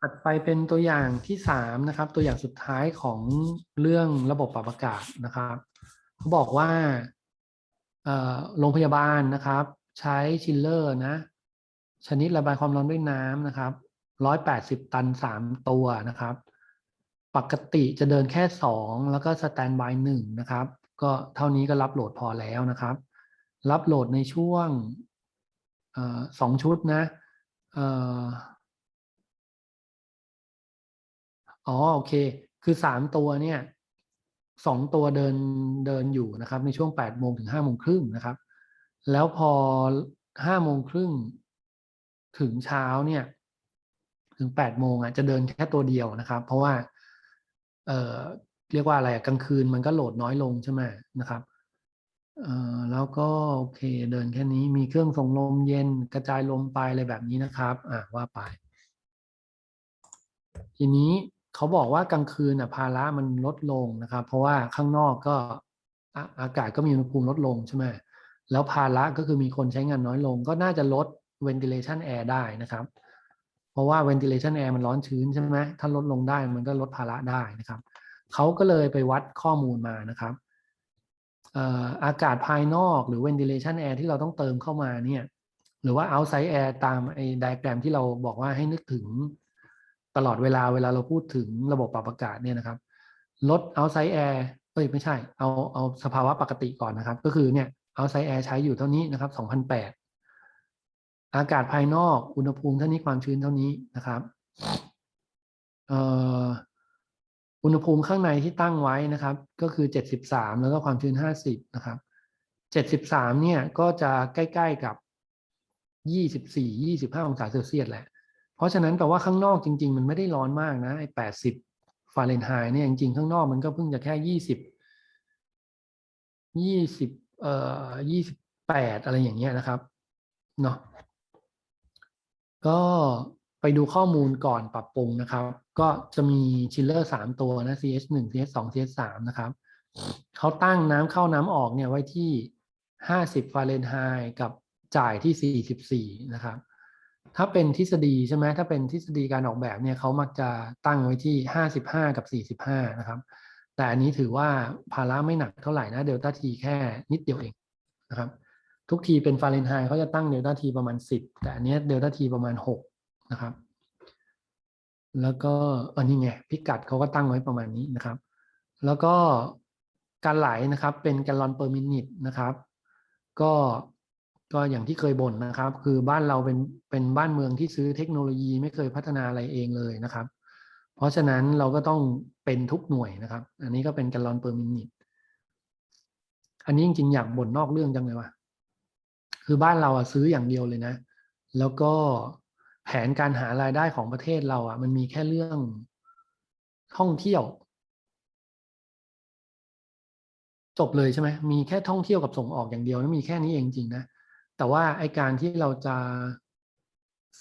ถัดไปเป็นตัวอย่างที่สามนะครับ ตัวอย่างสุดท้ายของเรื่องระบบปรับอากาศนะครับเขาบอกว่าโรงพยาบาลนะครับ ใช้ชิลเลอร์นะ ชนิดระบายความร้อนด้วยน้ำนะครับร้อยแปดสิบตันสามตัวนะครับ ปกติจะเดินแค่สองแล้วก็สแตนบายหนึ่งนะครับ ก็เท่านี้ก็รับโหลดพอแล้วนะครับ รับโหลดในช่วงอสองชุดนะ อ๋อโอเค คือสามตัวเนี่ยสองตัวเดินเดินอยู่นะครับ ในช่วงแปดโมงถึงห้าโมงครึ่งนะครับ แล้วพอห้าโมงครึ่งถึงเช้าเนี่ย ถึงแปดโมงอะจะเดินแค่ตัวเดียวนะครับ เพราะว่า เอ่อเรียกว่าอะไรอะกลางคืนมันก็โหลดน้อยลงใช่ไหมนะครับเอ่อแล้วก็โอเคเดินแค่นี้มีเครื่องส่งลมเย็นกระจายลมไปอะไรแบบนี้นะครับ อ่าว่าไป ทีนี้ เขาบอกว่ากลางคืนอะภาระมันลดลงนะครับ เพราะว่าข้างนอกก็อากาศก็มีอุณหภูมิลดลงใช่ไหมแล้วภาระก็คือมีคนใช้งานน้อยลง ก็น่าจะลด ventilation air ได้นะครับ เพราะว่า ventilation air มันร้อนชื้นใช่ไหมถ้าลดลงได้มันก็ลดภาระได้นะครับเขาก็เลยไปวัดข้อมูลมานะครับอากาศภายนอกหรือ ventilation air ที่เราต้องเติมเข้ามาเนี่ยหรือว่า outside air ตามไอ้ไดแกรมที่เราบอกว่าให้นึกถึง ตลอดเวลาเวลาเราพูดถึงระบบปรับอากาศเนี่ยนะครับลด outside air เอ้ยไม่ใช่ เอาเอาสภาวะปกติก่อนนะครับ ก็คือเนี่ย outside air ใช้อยู่เท่านี้นะครับ2,008 อากาศภายนอกอุณหภูมิเท่านี้ความชื้นเท่านี้นะครับอุณหภูมิข้างในที่ตั้งไว้นะครับ ก็คือ 73 แล้วก็ความชื้น 50 นะครับ 73 เนี่ยก็จะใกล้ ๆกับ 24 25 องศาเซลเซียสแหละ เพราะฉะนั้นแปลว่าข้างนอกจริง ๆ มันไม่ได้ร้อนมากนะไอ้แปดสิบฟาเรนไฮต์เนี่ยจริงๆข้างนอกมันก็เพิ่งจะแค่ยี่สิบยี่สิบเอ่อยี่สิบแปดอะไรอย่างเงี้ยนะครับเนาะก็ไปดูข้อมูลก่อนปรับปรุงนะครับ ก็จะมีชิลเลอร์สามตัวนะ CH หนึ่ง CH สอง CH สามนะครับเขาตั้งน้ำเข้าน้ำออกเนี่ยไว้ที่ห้าสิบฟาเรนไฮต์กับจ่ายที่สี่สิบสี่นะครับ ถ้าเป็นทฤษฎีใช่ไหมถ้าเป็นทฤษฎีการออกแบบเนี่ยเขามักจะตั้งไว้ที่ห้าสิบห้ากับสี่สิบห้านะครับ แต่อันนี้ถือว่าภาระไม่หนักเท่าไหร่นะเดลต้าทีแค่นิดเดียวเองนะครับ ทุกทีเป็นฟาเรนไฮต์เขาจะตั้งเดลต้าทีประมาณสิบแต่อันนี้เดลต้าทีประมาณหกนะครับ แล้วก็อันนี้ไงพิกัดเขาก็ตั้งไว้ประมาณนี้นะครับ แล้วก็การไหลนะครับเป็นแกลลอนเปอร์มินิตนะครับ ก็ ก็อย่างที่เคยบ่นนะครับ คือบ้านเราเป็นเป็นบ้านเมืองที่ซื้อเทคโนโลยีไม่เคยพัฒนาอะไรเองเลยนะครับ เพราะฉะนั้นเราก็ต้องเป็นทุกหน่วยนะครับ อันนี้ก็เป็นแกลลอนเปอร์มินิตอันนี้จริงๆอยากบ่นนอกเรื่องจังเลยว่ะคือบ้านเราอะซื้ออย่างเดียวเลยนะ แล้วก็แผนการหารายได้ของประเทศเราอะมันมีแค่เรื่องท่องเที่ยว จบเลยใช่ไหมมีแค่ท่องเที่ยวกับส่งออกอย่างเดียวนะมีแค่นี้เองจริงนะ แต่ว่าไอการที่เราจะ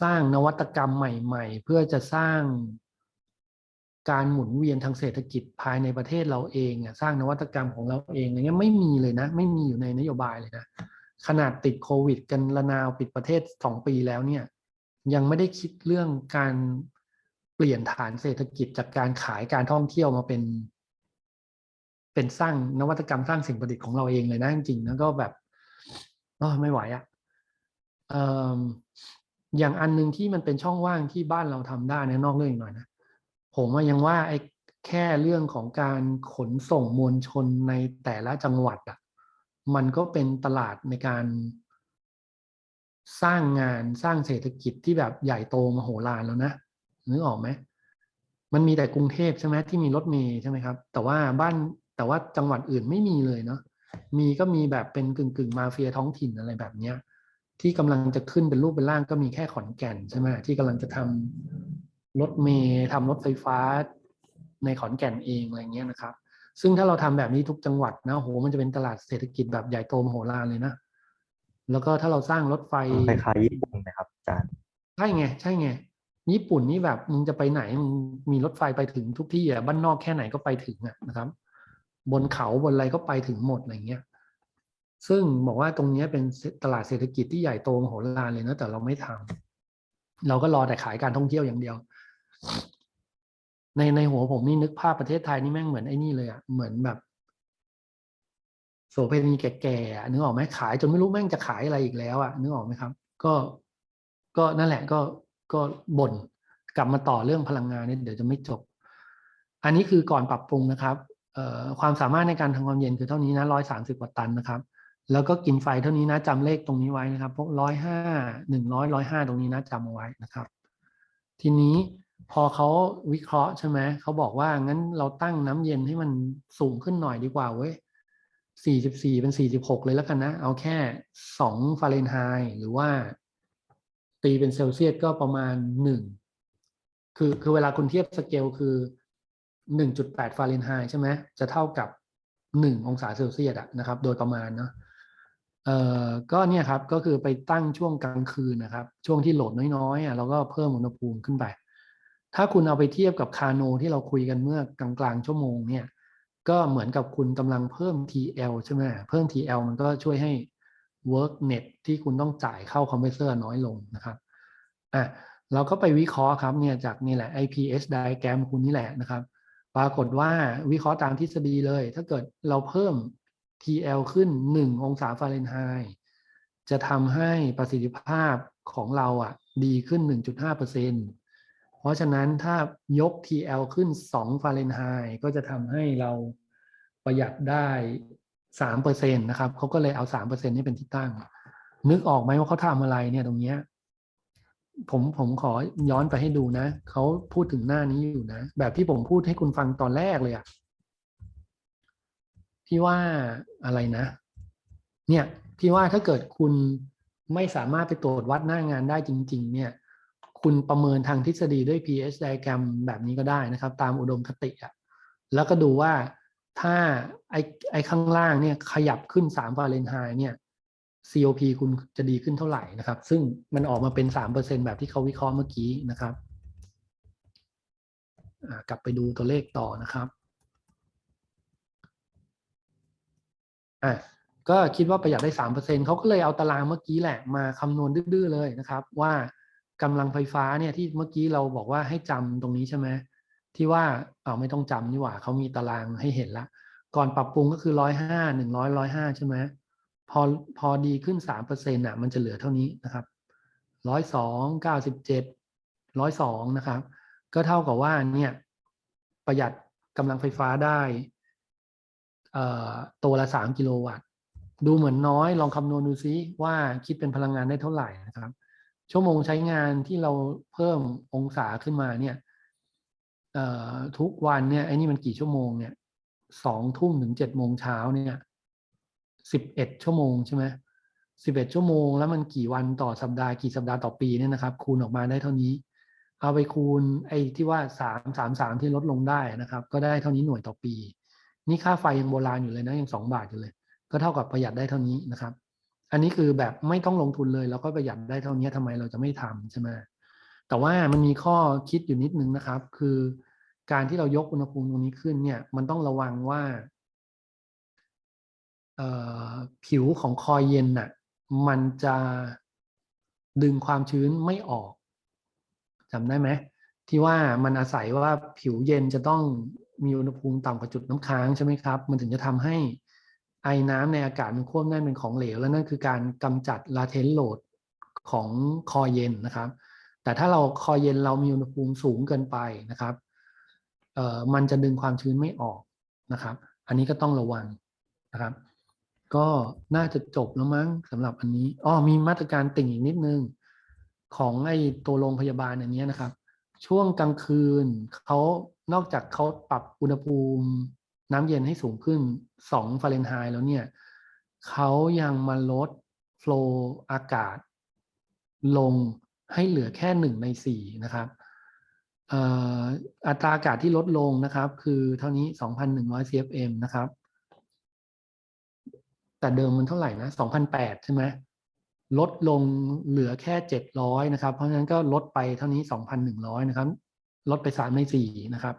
สร้างนวัตกรรมใหม่ ๆ เพื่อจะสร้างการหมุนเวียนทางเศรษฐกิจภายในประเทศเราเองอะสร้างนวัตกรรมของเราเองอะไรเงี้ยไม่มีเลยนะ ไม่มีอยู่ในนโยบายเลยนะ ขนาดติดโควิด กันระนาวปิดประเทศสองปีแล้วเนี่ย ยังไม่ได้คิดเรื่องการเปลี่ยนฐานเศรษฐกิจจากการขายการท่องเที่ยวมาเป็น เป็นสร้างนวัตกรรมสร้างสิ่งประดิษฐ์ของเราเองเลยนะจริงๆแล้วก็แบบ เออไม่ไหวอะ่ะอย่างอันหนึงที่มันเป็นช่องว่างที่บ้านเราทำได้นะนอกเรื่องอีกหน่อยนะผมว่ายังว่าไอ้แค่เรื่องของการขนส่งมวลชนในแต่ละจังหวัดอะ่ะมันก็เป็นตลาดในการสร้างงานสร้างเศรษฐกิจที่แบบใหญ่โตมโหฬารแล้วนะนึกออกไหมมันมีแต่กรุงเทพใช่ไหมที่มีรถเมล์ใช่ไหมครับ แต่ว่าบ้านแต่ว่าจังหวัดอื่นไม่มีเลยเนาะ มีก็มีแบบเป็นกึ่งกึ่งมาเฟียท้องถิ่นอะไรแบบเนี้ย ที่กำลังจะขึ้นเป็นรูปเป็นร่างก็มีแค่ขอนแก่นใช่ไหมที่กำลังจะทำรถเมล์ทำรถไฟฟ้าในขอนแก่นเองอะไรเงี้ยนะครับ ซึ่งถ้าเราทำแบบนี้ทุกจังหวัดนะโหมันจะเป็นตลาดเศรษฐกิจแบบใหญ่โตมโหฬารเลยนะแล้วก็ถ้าเราสร้างรถไฟคล้ายๆญี่ปุ่นนะครับอาจารย์ใช่ไงใช่ไงญี่ปุ่นนี่แบบมึงจะไปไหนมึงมีรถไฟไปถึงทุกที่อะบ้านนอกแค่ไหนก็ไปถึงอะนะครับ บนเขาบนอะไรก็ไปถึงหมดอะไรเงี้ย ซึ่งบอกว่าตรงนี้เป็นตลาดเศรษฐกิจที่ใหญ่โตมโหฬารเลยนะแต่เราไม่ทำเราก็รอแต่ขายการท่องเที่ยวอย่างเดียว ในในหัวผมนี่นึกภาพประเทศไทยนี่แม่งเหมือนไอ้นี่เลยอะเหมือนแบบโสเภณีแก่ๆอะนึกออกไหมขายจนไม่รู้แม่งจะขายอะไรอีกแล้วอะนึกออกไหมครับ ก็ก็นั่นแหละก็ก็บ่นกลับมาต่อเรื่องพลังงานนี่เดี๋ยวจะไม่จบ อันนี้คือก่อนปรับปรุงนะครับ ความสามารถในการทำความเย็นคือเท่านี้นะร้อยสามสิบกว่าตันนะครับ แล้วก็กินไฟเท่านี้นะจำเลขตรงนี้ไว้นะครับพวกร้อยห้าหนึ่งร้อยร้อยห้าตรงนี้นะจำเอาไว้นะครับ ทีนี้พอเขาวิเคราะห์ใช่ไหมเขาบอกว่างั้นเราตั้งน้ำเย็นให้มันสูงขึ้นหน่อยดีกว่าเว้ยสี่สิบสี่เป็นสี่สิบหกเลยแล้วกันนะ เอาแค่สองฟาเรนไฮต์หรือว่า ตีเป็นเซลเซียสก็ประมาณหนึ่งคือคือเวลาคุณเทียบสเกลคือ หนึ่งจุดแปดฟาเรนไฮต์ใช่ไหมจะเท่ากับหนึ่งองศาเซลเซียสนะครับ โดยประมาณเนาะเอ่อก็เนี่ยครับก็คือไปตั้งช่วงกลางคืนนะครับ ช่วงที่โหลดน้อยๆอะเราก็เพิ่มอุณหภูมิขึ้นไป ถ้าคุณเอาไปเทียบกับคาโนที่เราคุยกันเมื่อกลางๆชั่วโมงเนี่ยก็เหมือนกับคุณกำลังเพิ่ม TL ใช่ไหมเพิ่ม TL มันก็ช่วยให้ work net ที่คุณต้องจ่ายเข้าคอมเพรสเซอร์น้อยลงนะครับอะเราก็ไปวิเคราะห์ครับเนี่ยจากนี่แหละ IPS diagram คุณนี่แหละนะครับ ปรากฏว่าวิเคราะห์ตามทฤษฎีเลย ถ้าเกิดเราเพิ่ม TL ขึ้น 1 องศาฟาเรนไฮต์จะทำให้ประสิทธิภาพของเราอะดีขึ้น 1.5%เปอร์เซ็นเพราะฉะนั้นถ้ายก TL ขึ้น 2 ฟาเรนไฮต์ก็จะทำให้เราประหยัดได้3%นนะครับเขาก็เลยเอา3%นี่เป็นที่ตั้ง นึกออกไหมว่าเขาทำอะไรเนี่ยตรงเนี้ย ผมผมขอย้อนไปให้ดูนะเขาพูดถึงหน้านี้อยู่นะ แบบที่ผมพูดให้คุณฟังตอนแรกเลยอะที่ว่าอะไรนะ เนี่ยที่ว่าถ้าเกิดคุณไม่สามารถไปตรวจวัดหน้างานได้จริง ๆ เนี่ย คุณประเมินทางทฤษฎีด้วย pH diagram แบบนี้ก็ได้นะครับ ตามอุดมคติอะแล้วก็ดูว่าถ้าไอไอข้างล่างเนี่ยขยับขึ้น3ฟาเรนไฮต์เนี่ย COP คุณจะดีขึ้นเท่าไหร่นะครับ ซึ่งมันออกมาเป็น 3%แบบที่เขาวิเคราะห์เมื่อกี้นะครับอ่ากลับไปดูตัวเลขต่อนะครับอะก็คิดว่าประหยัดได้สามเปอร์เซ็นเขาก็เลยเอาตารางเมื่อกี้แหละมาคำนวณดื้อๆเลยนะครับ ว่ากำลังไฟฟ้าเนี่ยที่เมื่อกี้เราบอกว่าให้จำตรงนี้ใช่ไหมที่ว่าเอาไม่ต้องจำนี่หว่าเขามีตารางให้เห็นละ ก่อนปรับปรุงก็คือร้อยห้าหนึ่งร้อยร้อยห้าใช่ไหม พอพอดีขึ้นสามเปอร์เซ็นต์อะมันจะเหลือเท่านี้นะครับร้อยสองเก้าสิบเจ็ดร้อยสองนะครับ ก็เท่ากับว่าเนี่ยประหยัดกำลังไฟฟ้าได้เอ่อตัวละสามกิโลวัตต์ ดูเหมือนน้อยลองคำนวณดูซิว่าคิดเป็นพลังงานได้เท่าไหร่นะครับ ชั่วโมงใช้งานที่เราเพิ่มองศาขึ้นมาเนี่ยเอ่อทุกวันเนี่ยไอ้นี่มันกี่ชั่วโมงเนี่ยสองทุ่มถึงเจ็ดโมงเช้าเนี่ย สิบเอ็ดชั่วโมงใช่ไหมสิบเอ็ดชั่วโมง แล้วมันกี่วันต่อสัปดาห์กี่สัปดาห์ต่อปีเนี่ยนะครับ คูณออกมาได้เท่านี้ เอาไปคูณไอ้ที่ว่าสามสามสามที่ลดลงได้นะครับ ก็ได้เท่านี้หน่วยต่อปี นี่ค่าไฟยังโบราณอยู่เลยนะยังสองบาทอยู่เลย ก็เท่ากับประหยัดได้เท่านี้นะครับ อันนี้คือแบบไม่ต้องลงทุนเลยแล้วก็ประหยัดได้เท่านี้ทำไมเราจะไม่ทำใช่ไหมแต่ว่ามันมีข้อคิดอยู่นิดนึงนะครับ คือการที่เรายกอุณหภูมิตรงนี้ขึ้นเนี่ยมันต้องระวังว่า ผิวของคอยเย็นน่ะมันจะดึงความชื้นไม่ออกจำได้ไหมที่ว่ามันอาศัยว่าผิวเย็นจะต้องมีอุณหภูมิต่ำกว่าจุดน้ำค้างใช่ไหมครับ มันถึงจะทำให้ไอน้ำในอากาศมันควบแน่นเป็นของเหลว แล้วนั่นคือการกำจัด latent load ของคอเย็นนะครับ แต่ถ้าเราคอเย็นเรามีอุณหภูมิสูงเกินไปนะครับเอ่อมันจะดึงความชื้นไม่ออกนะครับ อันนี้ก็ต้องระวังนะครับ ก็น่าจะจบแล้วมั้งสำหรับอันนี้อ๋อมีมาตรการติ่งอีกนิดนึง ของไอ้ตัวโรงพยาบาลอันนี้นะครับ ช่วงกลางคืนเขานอกจากเขาปรับอุณหภูมิน้ำเย็นให้สูงขึ้น2ฟาเรนไฮต์แล้วเนี่ยเขายังมาลดโฟล์อากาศ ลงให้เหลือแค่หนึ่งในสี่นะครับอัตราอากาศที่ลดลงนะครับ คือเท่านี้ 2,100 CFM นะครับ แต่เดิมมันเท่าไหร่นะ2,008ใช่ไหมลดลงเหลือแค่ 700นะครับ เพราะฉะนั้นก็ลดไปเท่านี้ 2,100นะครับ ลดไป3ใน4นะครับ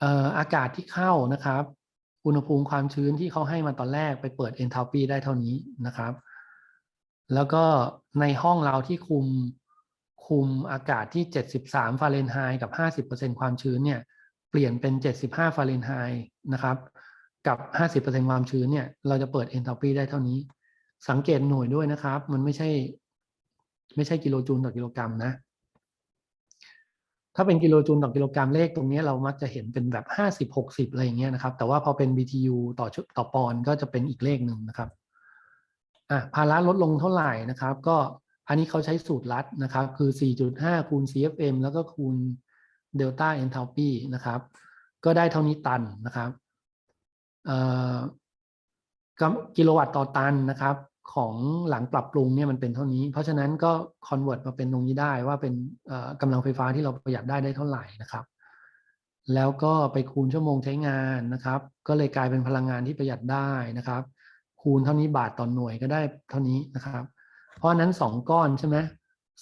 เอ่ออากาศที่เข้านะครับ อุณหภูมิความชื้นที่เขาให้มาตอนแรกไปเปิด enthalpy ได้เท่านี้นะครับ แล้วก็ในห้องเราที่คุมคุมอากาศที่ 73 ฟาเรนไฮต์กับ 50%ความชื้นเนี่ย เปลี่ยนเป็น 75 ฟาเรนไฮต์นะครับ กับ 50%ความชื้นเนี่ย เราจะเปิด enthalpy ได้เท่านี้ สังเกตหน่วยด้วยนะครับ มันไม่ใช่ ไม่ใช่กิโลจูลต่อกิโลกรัมนะ ถ้าเป็นกิโลจูลต่อกิโลกรัมเลขตรงนี้เรามักจะเห็นเป็นแบบ 50 60 อะไรอย่างเงี้ยนะครับ แต่ว่าพอเป็น BTU ต่อชุดต่อปอนก็จะเป็นอีกเลขหนึ่งนะครับ อะภาระลดลงเท่าไหร่นะครับ ก็อันนี้เขาใช้สูตรลัดนะครับ คือ 4.5 คูณ CFM แล้วก็คูณเดลต้า enthalpy นะครับ ก็ได้เท่านี้ตันนะครับ กิโลวัตต์ต่อตันนะครับ ของหลังปรับปรุงเนี่ยมันเป็นเท่านี้ เพราะฉะนั้นก็ convert มาเป็นตรงนี้ได้ว่าเป็นกำลังไฟฟ้าที่เราประหยัดได้ได้เท่าไหร่นะครับ แล้วก็ไปคูณชั่วโมงใช้งานนะครับ ก็เลยกลายเป็นพลังงานที่ประหยัดได้นะครับ คูณเท่านี้บาทต่อหน่วยก็ได้เท่านี้นะครับ เพราะฉะนั้นสองก้อนใช่ไหม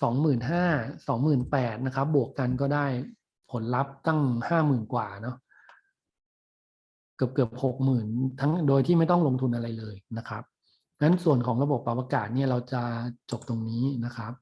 สองหมื่นห้าสองหมื่นแปดนะครับ บวกกันก็ได้ผลลัพธ์ตั้งห้าหมื่นกว่าเนาะ เกือบเกือบหกหมื่นทั้งโดยที่ไม่ต้องลงทุนอะไรเลยนะครับงั้นส่วนของระบบปรับอากาศเนี่ยเราจะจบตรงนี้นะครับ